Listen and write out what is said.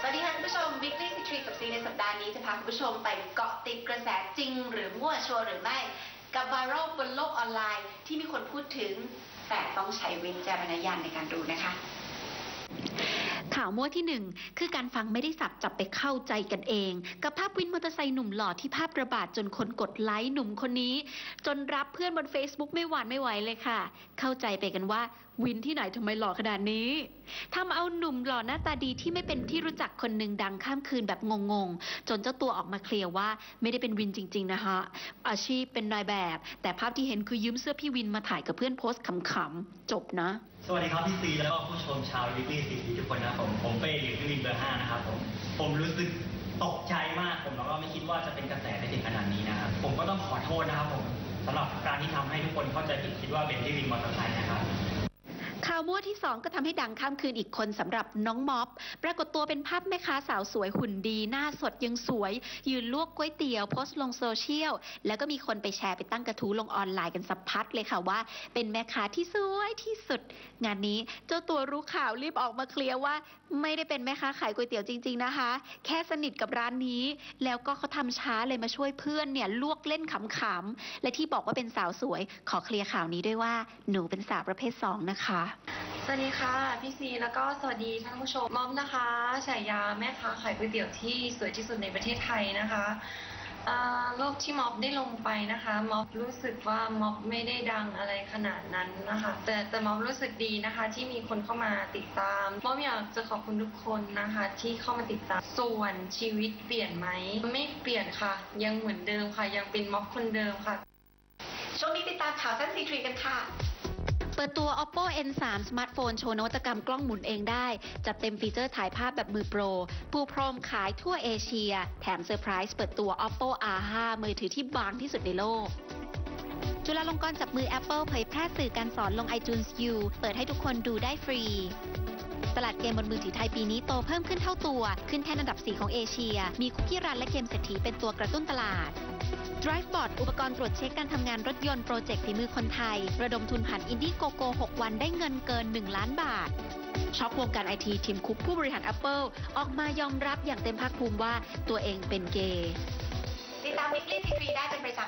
สวัสดีค่ะคุณผู้ชม Weekly t r y กับซีในสัปดาห์นี้จะพาคุณผู้ชมไปเกาะติดกระแสจริง หรือมั่วชัวร์หรือไม่ กับไวรัลบนโลกออนไลน์ที่มีคนพูดถึง แต่ต้องใช้วิจารณญาณในการดูนะคะ ข่าวมั่วที่หนึ่งคือการฟังไม่ได้สับจับไปเข้าใจกันเอง กับภาพวินมอเตอร์ไซค์หนุ่มหล่อที่ภาพระบาดจนคนกดไลค์หนุ่มคนนี้ จนรับเพื่อนบน Facebook ไม่หวานไม่ไหวเลยค่ะ เข้าใจไปกันว่าวินที่ไหนทำไมหล่อขนาดนี้ทำเอาหนุ่มหล่อหน้าตาดีที่ไม่เป็นที่รู้จักคนหนึ่งดังข้ามคืนแบบงงๆ จนเจ้าตัวออกมาเคลียร์ว่าไม่ได้เป็นวินจริง ๆ นะคะอาชีพเป็นนายแบบ แต่ภาพที่เห็นคือยืมเสื้อพี่วินมาถ่ายกับเพื่อนโพสต์ขำๆจบนะสวัสดีครับพี่ซีแล้วก็ผู้ชมชาววิกลี่ซีทุกคนนะครับผมผมเป้หรือพี่วินเบอร์ห้านะครับผมผมรู้สึกตกใจมากผมแล้วก็ไม่คิดว่าจะเป็นกระแสได้ถึงขนาดนี้นะครับผมก็ต้องขอโทษนะครับผมสำหรับการที่ทำให้ทุกคนเข้าใจผิดคิดว่าเป็นพี่วินมอเตอร์ไซค์นะครับ มั่วที่ 2 ก็ทำให้ดังข้ามคืนอีกคนสำหรับน้องม็อบ ปรากฏตัวเป็นภาพแม่ค้าสาวสวยหุ่นดี หน้าสดยังสวย ยืนลวกก๋วยเตี๋ยวโพสต์ลงโซเชียล แล้วก็มีคนไปแชร์ไปตั้งกระทู้ลงออนไลน์กันสับพัดเลยค่ะว่า เป็นแม่ค้าที่สวยที่สุด งานนี้เจ้าตัวรู้ข่าวรีบออกมาเคลียร์ว่า ไม่ได้เป็นแม่ค้าขายก๋วยเตี๋ยวจริง ๆนะคะ แค่สนิทกับร้านนี้ แล้วก็เขาทำช้าเลยมาช่วยเพื่อนเนี่ยลวกเล่นขำๆและที่บอกว่าเป็นสาวสวย ขอเคลียร์ข่าวนี้ด้วยว่าหนูเป็นสาวประเภทสองนะคะ สวัสดีค่ะพี่ซีแล้วก็สวัสดีท่านผู้ชมม็อบนะคะฉายาแม่ค้าขายก๋วยเตี๋ยวที่สวยที่สุดในประเทศไทยนะคะอ่ารูปที่ม็อบได้ลงไปนะคะม็อบรู้สึกว่าม็อบไม่ได้ดังอะไรขนาดนั้นนะคะ แต่แต่ม็อบรู้สึกดีนะคะ ที่มีคนเข้ามาติดตามม็อบอยากจะขอบคุณทุกคนนะคะ ที่เข้ามาติดตามส่วนชีวิตเปลี่ยนไหมไม่เปลี่ยนค่ะ ยังเหมือนเดิมค่ะ ยังเป็นม็อบคนเดิมค่ะช่วงนี้ติดตามข่าวสั้นซีทรีกันค่ะ เปิดตัว Oppo N3 สมาร์ทโฟนโชว์นวัตกรรมกล้องหมุนเองได้ จัดเต็มฟีเจอร์ถ่ายภาพแบบมือโปร ปูพรมขายทั่วเอเชีย แถมเซอร์ไพรส์เปิดตัว Oppo R5 มือถือที่บางที่สุดในโลกจุฬาลงกรณ์จับมือ Apple เผยแพร่สื่อการสอนลง iTunes U เปิดให้ทุกคนดูได้ฟรี ตลาดเกมบนมือถือไทยปีนี้โตเพิ่มขึ้นเท่าตัว ขึ้นแท่นอันดับ 4 ของเอเชีย มีคุกกี้รันและเกมเศรษฐีเป็นตัวกระตุ้นตลาด DriveBot อุปกรณ์ตรวจเช็คการทำงานรถยนต์โปรเจกต์ฝีมือคนไทย ระดมทุนผ่านอินดี้โกโก้6วันได้เงินเกิน 1 ล้านบาทช็อกวงการไอทีทีมคุกผู้บริหาร Apple ออกมายอมรับอย่างเต็มภาคภูมิว่าตัวเองเป็นเกย์ติดตาม Weekly c i t r y ได้เป็นประจำ